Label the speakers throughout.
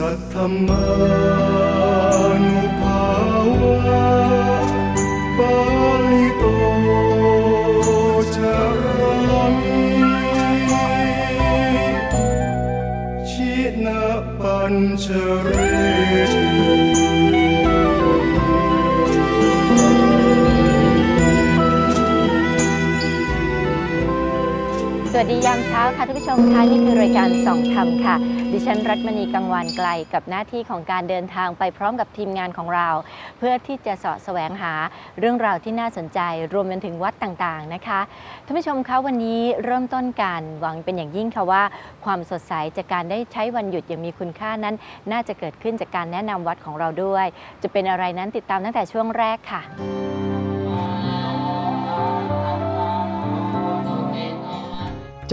Speaker 1: สัทธมานุภาวะปาลิโตจารามิชินะปัญจเรติ
Speaker 2: ส วัสดียามเช้าค่ะท่านผู้ชมคะนี่คือรายการส่องธรรมค่ะ ดิฉันรัตมณีกังวานไกลกับหน้าที่ของการเดินทางไปพร้อมกับทีมงานของเรา เพื่อที่จะสาะแสวงหาเรื่องราวที่น่าสนใจ รวมไปถึงวัดต่างๆนะคะท่านผู้ชมคะวันนี้เริ่มต้นการหวังเป็นอย่างยิ่งค่ะว่า ความสดใสจากการได้ใช้วันหยุดอย่างมีคุณค่านั้น น่าจะเกิดขึ้นจากการแนะนำวัดของเราด้วย จะเป็นอะไรนั้นติดตามตั้งแต่ช่วงแรกค่ะ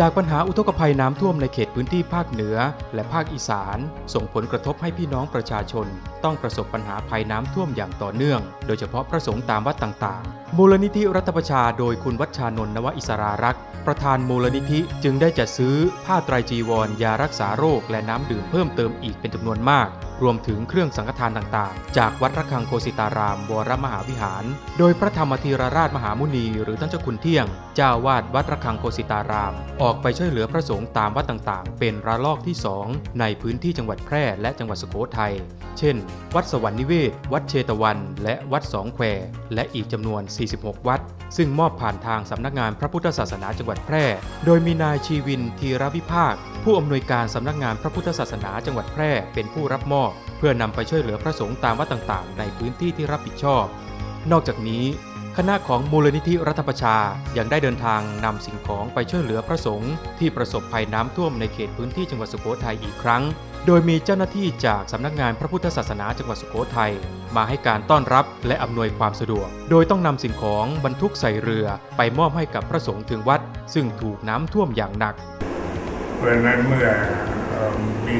Speaker 3: จากปัญหาอุทกภัยน้ำท่วมในเขตพื้นที่ภาคเหนือ และภาคอีสาน ส่งผลกระทบให้พี่น้องประชาชน ต้องประสบปัญหาภัยน้ำท่วมอย่างต่อเนื่อง โดยเฉพาะพระสงฆ์ตามวัดต่าง มูลนิธิรัฐประชาโดยคุณวัชชานนท์นวอิสรารักษ์ ประธานมูลนิธิจึงได้จัดซื้อผ้าไตรจีวร ยารักษาโรค และน้ำดื่มเพิ่มเติมอีกเป็นจำนวนมาก รวมถึงเครื่องสังฆทานต่างๆ จากวัดระฆังโคสิตาราม วรมหาวิหาร โดยพระธรรมธีรราชมหามุนี หรือท่านเจ้าคุณเที่ยง เจ้าวาดวัดระฆังโคสิตาราม ออกไปช่วยเหลือพระสงฆ์ตามวัดต่างๆ เป็นระลอกที่2ในพื้นที่จังหวัดแพร่และจังหวัดสุโขทัย เช่น วัดสวรรค์นิเวศ วัดเชตวัน และวัดสองแควและอีกจำนวน46 วัด ซึ่งมอบผ่านทางสำนักงานพระพุทธศาสนาจังหวัดแพร่ โดยมีนายชีวินทีรวิภาค ผู้อำนวยการสำนักงานพระพุทธศาสนาจังหวัดแพร่เป็นผู้รับมอบ เพื่อนำไปช่วยเหลือพระสงฆ์ตามวัดต่างๆ ในพื้นที่ที่รับผิดชอบ นอกจากนี้คณะของมูลนิธิรัฐประชา ยังได้เดินทางนำสิ่งของไปช่วยเหลือพระสงฆ์ที่ประสบภัยน้ำท่วมในเขตพื้นที่จังหวัดสุโขทัยอีกครั้ง โดยมีเจ้าหน้าที่จากสำนักงานพระพุทธศาสนาจังหวัดสุโขทัยมาให้การต้อนรับและอำนวยความสะดวก โดยต้องนำสิ่งของบรรทุกใส่เรือไปมอบให้กับพระสงฆ์ถึงวัด ซึ่งถูกน้ำท่วมอย่างหนัก
Speaker 4: เพราะนั้นเมื่อมี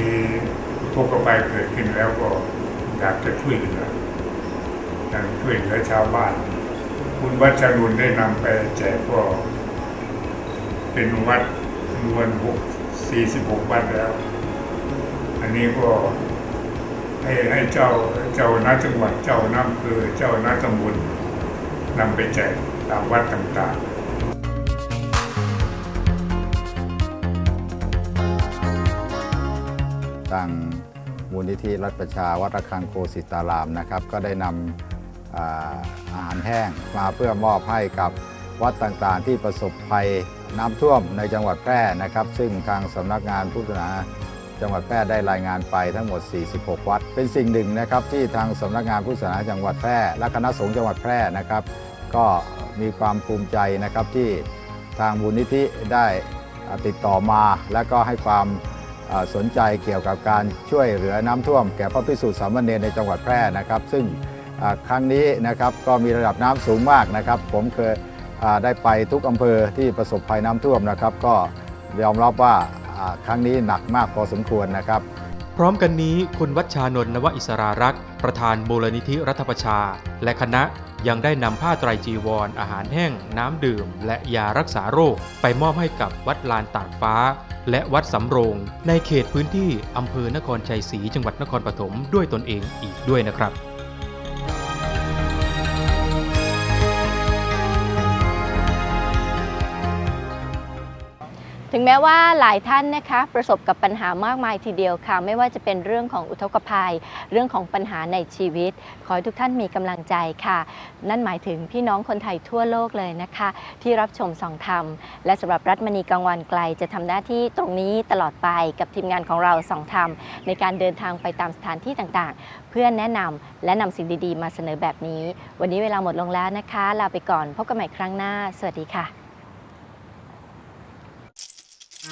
Speaker 4: พวกภัยเกิดขึ้นแล้วก็อยากจะช่วยเหลืออยากช่วยเหลือชาวบ้าน คุณวัชรุนได้นำไปแจกก็เป็นวัดจำนวนหกสี่สิบหกวัดแล้ว อันนี้ก็ให้ให้เจ้าเจ้าน้าจังหวัดเจ้าน้ำเภอเจ้าน้าตำบลนำไปแจกตามวัดต่างๆ
Speaker 5: ทางมูลนิธิรัฐประชาวัดระฆังโคสิตารามนะครับ ก็ได้นำอาอาหารแห้งมาเพื่อมอบให้กับวัดต่างๆ ที่ประสบภัยน้ำท่วมในจังหวัดแพร่นะครับ ซึ่งทางสำนักงานพุทธศาสนา จังหวัดแพร่ได้รายงานไปทั้งหมด 46 วัด เป็นสิ่งหนึ่งนะครับที่ทางสำนักงานพุทธศาสนาจังหวัดแพร่และคณะสงฆ์จังหวัดแพร่นะครับ ก็มีความภูมิใจนะครับที่ทางมูลนิธิได้ติดต่อมา และก็ให้ความสนใจเกี่ยวกับการช่วยเหลือน้ำท่วมแก่พระพิสุทธิ์สามเณรในจังหวัดแพร่นะครับ ซึ่งครั้งนี้นะครับก็มีระดับน้ำสูงมากนะครับ ผมเคยได้ไปทุกอำเภอที่ประสบภัยน้ำท่วมนะครับ ก็ยอมรับว่า ครั้งนี้หนักมากพอสมควรนะครับ
Speaker 3: พร้อมกันนี้คุณวัชชานนท์นวอิสรารักษ์ประธานมูลนิธิรัฐประชา และคณะยังได้นำผ้าไตรจีวรอาหารแห้ง น้ำดื่ม และยารักษาโรค ไปมอบให้กับวัดลานตากฟ้า และวัดสำโรง ในเขตพื้นที่อำเภอนครชัยศรีจังหวัดนครปฐมด้วยตนเองอีกด้วยนะครับ
Speaker 2: ถึงแม้ว่าหลายท่านนะคะประสบกับปัญหามากมายทีเดียวค่ะ ไม่ว่าจะเป็นเรื่องของอุทกภัย เรื่องของปัญหาในชีวิต ขอให้ทุกท่านมีกำลังใจค่ะ นั่นหมายถึงพี่น้องคนไทยทั่วโลกเลยนะคะ ที่รับชมส่องธรรม และสำหรับรัฐมณีกังวันไกล จะทำหน้าที่ตรงนี้ตลอดไปกับทีมงานของเราส่องธรรม ในการเดินทางไปตามสถานที่ต่างๆ เพื่อแนะนำและนำสิ่งดีๆ มาเสนอแบบนี้ วันนี้เวลาหมดลงแล้วนะคะ ลาไปก่อนพบกันใหม่ครั้งหน้า สวัสดีค่ะ